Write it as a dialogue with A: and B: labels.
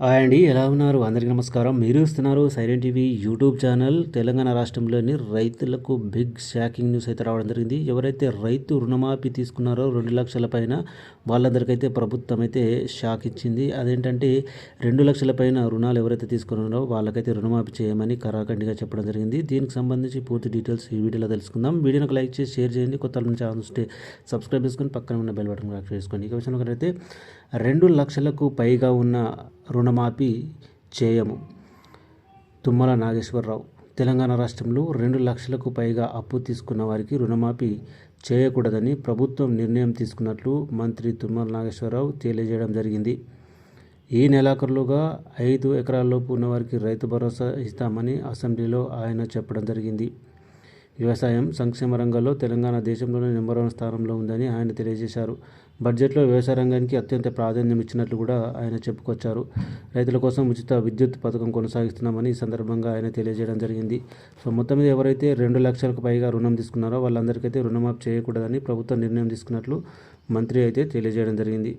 A: Hi అండి ఎలా ఉన్నారు? అందరికీ నమస్కారం. మీరు ఇస్తున్నారు silent TV YouTube channel. Telangana రాష్ట్రంలోని రైతులకు బిగ్ షాకింగ్ న్యూస్ అయితే రావడం జరిగింది. ఎవరైతే రైతు రుణమాఫీ తీసుకున్నారో రెండు లక్షల పైన వాళ్ళందరికైతే ప్రభుత్వం అయితే షాక్ ఇచ్చింది. అదేంటంటే రెండు లక్షల పైన రుణాలు ఎవరైతే తీసుకున్నారో వాళ్ళకైతే రుణమాఫీ చేయమని కరాఖండిగా చెప్పడం జరిగింది. దీనికి సంబంధించి పూర్తి డీటెయిల్స్ ఈ వీడియోలో తెలుసుకుందాం. వీడియోకి లైక్ చేసి షేర్ చేయండి. కొత్త నుంచి ఛానల్ సబ్స్క్రైబ్ చేసుకొని పక్కన ఉన్న బెల్ బటన్ యాక్టివ్ చేసుకోండి. ఇక విషయంలో అయితే రెండు లక్షలకు పైగా ఉన్న రుణమాఫీ చేయము. తుమ్మల నాగేశ్వరరావు తెలంగాణ రాష్ట్రంలో రెండు లక్షలకు పైగా అప్పు తీసుకున్న వారికి రుణమాఫీ చేయకూడదని ప్రభుత్వం నిర్ణయం తీసుకున్నట్లు మంత్రి తుమ్మల నాగేశ్వరరావు తెలియజేయడం జరిగింది. ఈ నెలాఖరులోగా ఐదు ఎకరాల్లోపు ఉన్నవారికి రైతు భరోసా ఇస్తామని అసెంబ్లీలో ఆయన చెప్పడం జరిగింది. వ్యవసాయం సంక్షేమ రంగంలో తెలంగాణ దేశంలోనే నెంబర్ వన్ స్థానంలో ఉందని ఆయన తెలియజేశారు. బడ్జెట్లో వ్యవసాయ రంగానికి అత్యంత ప్రాధాన్యం ఇచ్చినట్లు కూడా ఆయన చెప్పుకొచ్చారు. రైతుల కోసం ఉచిత విద్యుత్ పథకం కొనసాగిస్తున్నామని ఈ సందర్భంగా ఆయన తెలియజేయడం జరిగింది. సో మొత్తం మీద ఎవరైతే రెండు లక్షలకు పైగా రుణం తీసుకున్నారో వాళ్ళందరికైతే రుణమాఫ్ చేయకూడదని ప్రభుత్వం నిర్ణయం తీసుకున్నట్లు మంత్రి అయితే తెలియజేయడం జరిగింది.